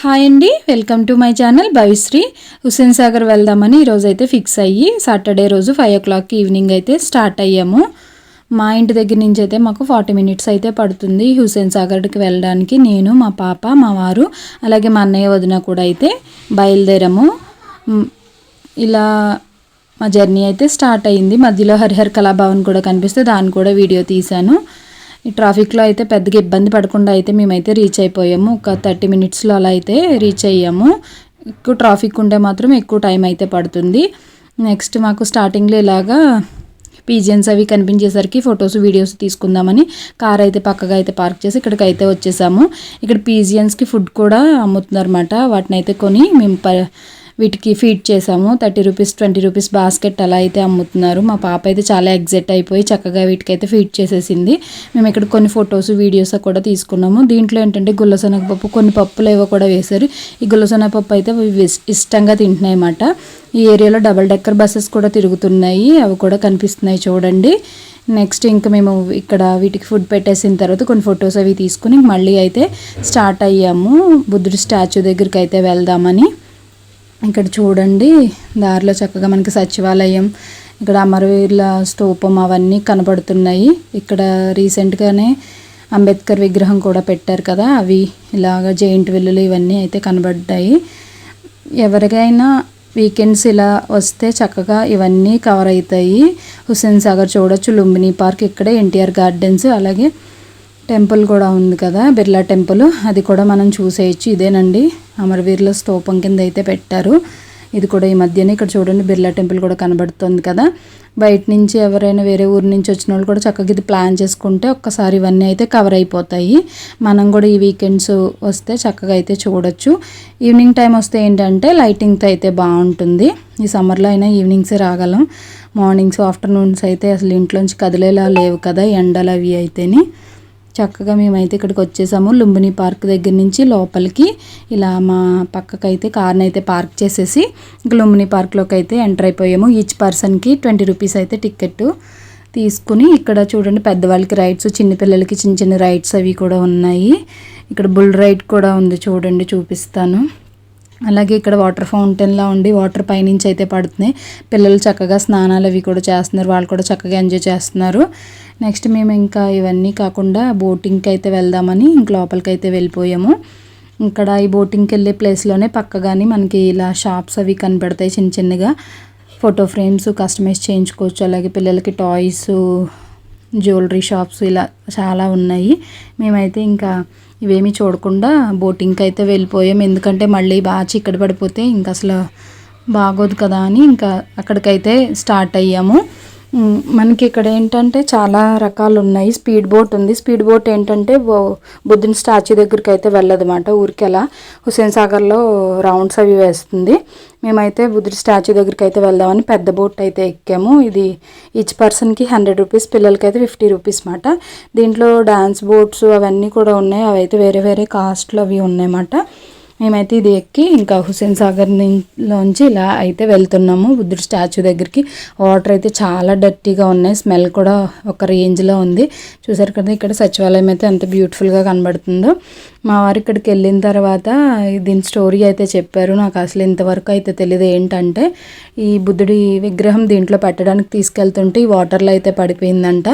Hi అండి welcome to my channel Bhavishri. Hussain Sagar వెళ్దామని ఈరోజు అయితే ఫిక్స్ అయ్యి సాటర్డే రోజు ఫైవ్ ఓ క్లాక్కి ఈవినింగ్ అయితే స్టార్ట్ అయ్యాము. మా ఇంటి దగ్గర నుంచి అయితే మాకు ఫార్టీ మినిట్స్ అయితే పడుతుంది హుస్సేన్ సాగర్కి వెళ్ళడానికి నేను మా పాప మా వారు అలాగే మా అన్నయ్య వదిన కూడా అయితే బయలుదేరాము. ఇలా మా జర్నీ అయితే స్టార్ట్ అయ్యింది. మధ్యలో హరిహర్ కళాభవన్ కూడా కనిపిస్తే దాన్ని కూడా వీడియో తీశాను. ఈ ట్రాఫిక్లో అయితే పెద్దగా ఇబ్బంది పడకుండా అయితే మేమైతే రీచ్ అయిపోయాము. ఒక థర్టీ మినిట్స్లో అలా అయితే రీచ్ అయ్యాము. ఎక్కువ ట్రాఫిక్ ఉంటే మాత్రం ఎక్కువ టైం అయితే పడుతుంది. నెక్స్ట్ మాకు స్టార్టింగ్లో ఇలాగా పీజియన్స్ అవి కనిపించేసరికి ఫొటోస్ వీడియోస్ తీసుకుందామని కార్ అయితే పక్కగా అయితే పార్క్ చేసి ఇక్కడికి అయితే వచ్చేసాము. ఇక్కడ పీజియన్స్కి ఫుడ్ కూడా అమ్ముతున్నారన్నమాట. వాటిని అయితే కొని మేము ప వీటికి ఫీడ్ చేసాము thirty rupees twenty rupees basket అలా అయితే అమ్ముతున్నారు. మా పాప అయితే చాలా ఎగ్జైట్ అయిపోయి చక్కగా వీటికైతే ఫీడ్ చేసేసింది. మేము ఇక్కడ కొన్ని ఫొటోస్ వీడియోస్ కూడా తీసుకున్నాము. దీంట్లో ఏంటంటే గుల్లసనగ పప్పు కొన్ని పప్పులు ఏవో కూడా వేశారు. ఈ గుల్లసనగ పప్పు అయితే ఇష్టంగా తింటున్నాయి అన్నమాట ఈ ఏరియాలో డబల్ డెక్కర్ బస్సెస్ కూడా తిరుగుతున్నాయి. అవి కూడా కనిపిస్తున్నాయి చూడండి. నెక్స్ట్ ఇంకా మేము ఇక్కడ వీటికి ఫుడ్ పెట్టేసిన తర్వాత కొన్ని ఫొటోస్ అవి తీసుకుని మళ్ళీ అయితే స్టార్ట్ అయ్యాము. బుద్ధుడి స్టాచ్యూ దగ్గరికి అయితే వెళ్దామని. ఇక్కడ చూడండి దారిలో చక్కగా మనకి సచివాలయం ఇక్కడ అమరవీరుల స్తూపం అవన్నీ కనబడుతున్నాయి. ఇక్కడ రీసెంట్గానే అంబేద్కర్ విగ్రహం కూడా పెట్టారు కదా అవి ఇలాగ జైంట్ విల్లులు ఇవన్నీ అయితే కనబడ్డాయి. ఎవరికైనా వీకెండ్స్ ఇలా వస్తే చక్కగా ఇవన్నీ కవర్ అవుతాయి. హుస్సేన్ సాగర్ చూడొచ్చు లుంబిని పార్క్ ఇక్కడే ఎన్టీఆర్ గార్డెన్స్ అలాగే టెంపుల్ కూడా ఉంది కదా బిర్లా టెంపుల్. అది కూడా మనం చూసేయచ్చు. ఇదేనండి. అమరవీరుల స్తూపం కింద అయితే పెట్టారు. ఇది కూడా ఈ మధ్యనే ఇక్కడ చూడండి బిర్లా టెంపుల్ కూడా కనబడుతుంది కదా. బయట నుంచి ఎవరైనా వేరే ఊరు నుంచి వచ్చిన వాళ్ళు కూడా చక్కగా ఇది ప్లాన్ చేసుకుంటే ఒక్కసారి ఇవన్నీ అయితే కవర్ అయిపోతాయి. మనం కూడా ఈ వీకెండ్స్ వస్తే చక్కగా అయితే చూడొచ్చు. ఈవినింగ్ టైం వస్తే ఏంటంటే లైటింగ్తో అయితే బాగుంటుంది. ఈ సమ్మర్లో అయినా ఈవినింగ్సే రాగలం. మార్నింగ్స్ ఆఫ్టర్నూన్స్ అయితే అసలు ఇంట్లోంచి కదిలేలా లేవు కదా ఎండలు అవి అయితేనే. చక్కగా మేమైతే ఇక్కడికి వచ్చేసాము. లుంబిని పార్క్ దగ్గర నుంచి లోపలికి ఇలా మా పక్కకైతే కార్ని అయితే పార్క్ చేసేసి లుంబిని పార్క్లోకి అయితే ఎంటర్ అయిపోయాము. ఈచ్ పర్సన్కి ట్వంటీ రూపీస్ అయితే టికెట్ తీసుకుని ఇక్కడ చూడండి పెద్దవాళ్ళకి రైడ్స్ చిన్నపిల్లలకి చిన్న చిన్న రైడ్స్ అవి కూడా ఉన్నాయి. ఇక్కడ బుల్ రైడ్ కూడా ఉంది చూడండి చూపిస్తాను. అలాగే ఇక్కడ వాటర్ ఫౌంటైన్లా ఉండి వాటర్ పైనుంచి అయితే పడుతున్నాయి. పిల్లలు చక్కగా స్నానాలు అవి కూడా చేస్తున్నారు. వాళ్ళు కూడా చక్కగా ఎంజాయ్ చేస్తున్నారు. నెక్స్ట్ మేము ఇంకా ఇవన్నీ కాకుండా బోటింగ్కి అయితే వెళ్దామని ఇంక లోపలికి అయితే వెళ్ళిపోయాము. ఇక్కడ ఈ బోటింగ్కి వెళ్ళే ప్లేస్లోనే పక్కగానే మనకి ఇలా షాప్స్ అవి కనబడతాయి చిన్న చిన్నగా. ఫోటో ఫ్రేమ్స్ కస్టమైజ్ చేయించుకోవచ్చు. అలాగే పిల్లలకి టాయ్స్ జ్యువెలరీ షాప్స్ ఇలా చాలా ఉన్నాయి. మేమైతే ఇంకా ఇవేమీ చూడకుండా బోటింగ్కి అయితే వెళ్ళిపోయాం. ఎందుకంటే మళ్ళీ బాగా చిక్కడి పడిపోతే ఇంకా అసలు బాగోదు కదా అని ఇంకా అక్కడికైతే స్టార్ట్ అయ్యాము. మనకి ఇక్కడ ఏంటంటే చాలా రకాలు ఉన్నాయి స్పీడ్ బోట్ ఉంది. స్పీడ్ బోట్ ఏంటంటే బో- బుద్ధుని స్టాచ్యూ దగ్గరికి అయితే వెళ్ళదన్నమాట ఊరికి అలా హుస్సేన్ సాగర్లో రౌండ్స్ అవి వేస్తుంది. మేమైతే బుద్ధుడి స్టాచ్యూ దగ్గరికి అయితే వెళ్దామని పెద్ద బోట్ అయితే ఎక్కాము. ఇది ఈచ్ పర్సన్కి హండ్రెడ్ రూపీస్ పిల్లలకి అయితే ఫిఫ్టీ రూపీస్ మాట దీంట్లో డ్యాన్స్ బోట్స్ అవన్నీ కూడా ఉన్నాయి. అవి అయితే వేరే వేరే కాస్ట్లు అవి ఉన్నాయన్నమాట. మేమైతే ఇది ఎక్కి ఇంకా హుస్సేన్ సాగర్ నుంచి లోంచి ఇలా అయితే వెళ్తున్నాము. బుద్ధుడి స్టాచ్యూ దగ్గరికి. వాటర్ అయితే చాలా డర్టీగా ఉన్నాయి. స్మెల్ కూడా ఒక రేంజ్లో ఉంది. చూసారు కదా ఇక్కడ సచివాలయం అయితే ఎంత బ్యూటిఫుల్గా కనబడుతుందో. మా వారు ఇక్కడికి వెళ్ళిన తర్వాత దీని స్టోరీ అయితే చెప్పారు. నాకు అసలు ఇంతవరకు అయితే తెలియదు ఏంటంటే ఈ బుద్ధుడి విగ్రహం దీంట్లో పెట్టడానికి తీసుకెళ్తుంటే ఈ వాటర్లో అయితే పడిపోయిందంట.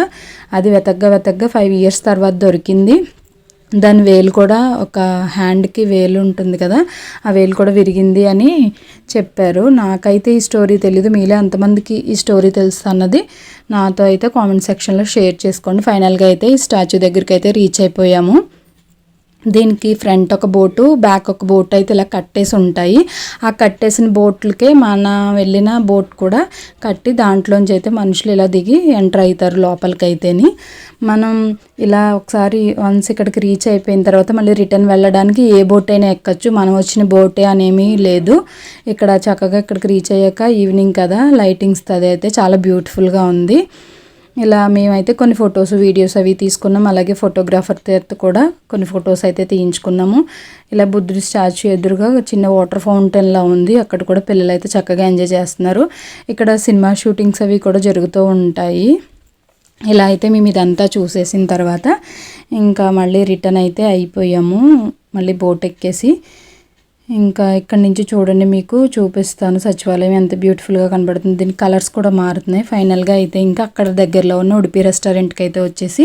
అది వెతగ్గా వెతగ్గా ఫైవ్ ఇయర్స్ తర్వాత దొరికింది. దాని వేలు కూడా ఒక హ్యాండ్కి వేలు ఉంటుంది కదా ఆ వేలు కూడా విరిగింది అని చెప్పారు. నాకైతే ఈ స్టోరీ తెలీదు మీలో ఎంతమందికి ఈ స్టోరీ తెలుసు అన్నది నాతో అయితే కామెంట్ సెక్షన్లో షేర్ చేసుకోండి. ఫైనల్గా అయితే ఈ స్టాచ్యూ దగ్గరికి అయితే రీచ్ అయిపోయాము. దీనికి ఫ్రంట్ ఒక బోటు బ్యాక్ ఒక బోట్ అయితే ఇలా కట్టేసి ఉంటాయి. ఆ కట్టేసిన బోట్లకే మన వెళ్ళిన బోట్ కూడా కట్టి దాంట్లోంచి అయితే మనుషులు ఇలా దిగి ఎంటర్ అవుతారు లోపలికి మనం ఇలా ఒకసారి వన్స్ ఇక్కడికి రీచ్ అయిపోయిన తర్వాత మళ్ళీ రిటర్న్ వెళ్ళడానికి ఏ బోట్ అయినా ఎక్కచ్చు. మనం వచ్చిన బోటే అనేమి లేదు. ఇక్కడ చక్కగా ఇక్కడికి రీచ్ అయ్యాక ఈవినింగ్ కదా లైటింగ్స్ అది అయితే చాలా బ్యూటిఫుల్గా ఉంది. ఇలా మేమైతే కొన్ని ఫొటోస్ వీడియోస్ అవి తీసుకున్నాం. అలాగే ఫోటోగ్రాఫర్ చేత కూడా కొన్ని ఫొటోస్ అయితే తీయించుకున్నాము. ఇలా బుద్ధుడి స్టాచ్యూ ఎదురుగా చిన్న వాటర్ ఫౌంటైన్లా ఉంది. అక్కడ కూడా పిల్లలు అయితే చక్కగా ఎంజాయ్ చేస్తున్నారు. ఇక్కడ సినిమా షూటింగ్స్ అవి కూడా జరుగుతూ ఉంటాయి. ఇలా అయితే మేము ఇదంతా చూసేసిన తర్వాత ఇంకా మళ్ళీ రిటర్న్ అయితే అయిపోయాము. మళ్ళీ బోట్ ఎక్కేసి ఇంకా ఇక్కడ నుంచి చూడండి మీకు చూపిస్తాను. సచివాలయం ఎంత బ్యూటిఫుల్గా కనబడుతుంది. దీని కలర్స్ కూడా మారుతున్నాయి. ఫైనల్గా అయితే ఇంకా అక్కడ దగ్గరలో ఉన్న ఉడిపి రెస్టారెంట్కి అయితే వచ్చేసి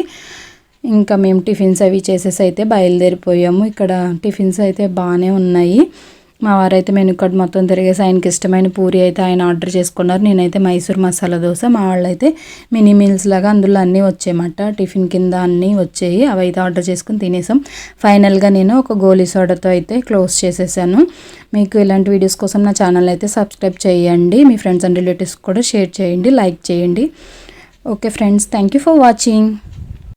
ఇంకా మేము టిఫిన్స్ అవి చేసేసి అయితే బయలుదేరిపోయాము. ఇక్కడ టిఫిన్స్ అయితే బాగానే ఉన్నాయి. మా వారైతే మెనూ కార్డ్ మొత్తం తిరిగేసి ఆయనకి ఇష్టమైన పూరి అయితే ఆయన ఆర్డర్ చేసుకున్నారు. నేనైతే మైసూర్ మసాలా దోశ మా వాళ్ళైతే మినీ మీల్స్ లాగా అందులో అన్నీ వచ్చాయన్నమాట టిఫిన్ కింద అన్నీ వచ్చాయి అవి అయితే ఆర్డర్ చేసుకుని తినేసాం. ఫైనల్గా నేను ఒక గోలీ సోడాతో అయితే క్లోజ్ చేసేసాను. మీకు ఇలాంటి వీడియోస్ కోసం నా ఛానల్ అయితే సబ్స్క్రైబ్ చేయండి. మీ ఫ్రెండ్స్ అండ్ రిలేటివ్స్ కూడా షేర్ చేయండి లైక్ చేయండి. Okay friends thank you for watching.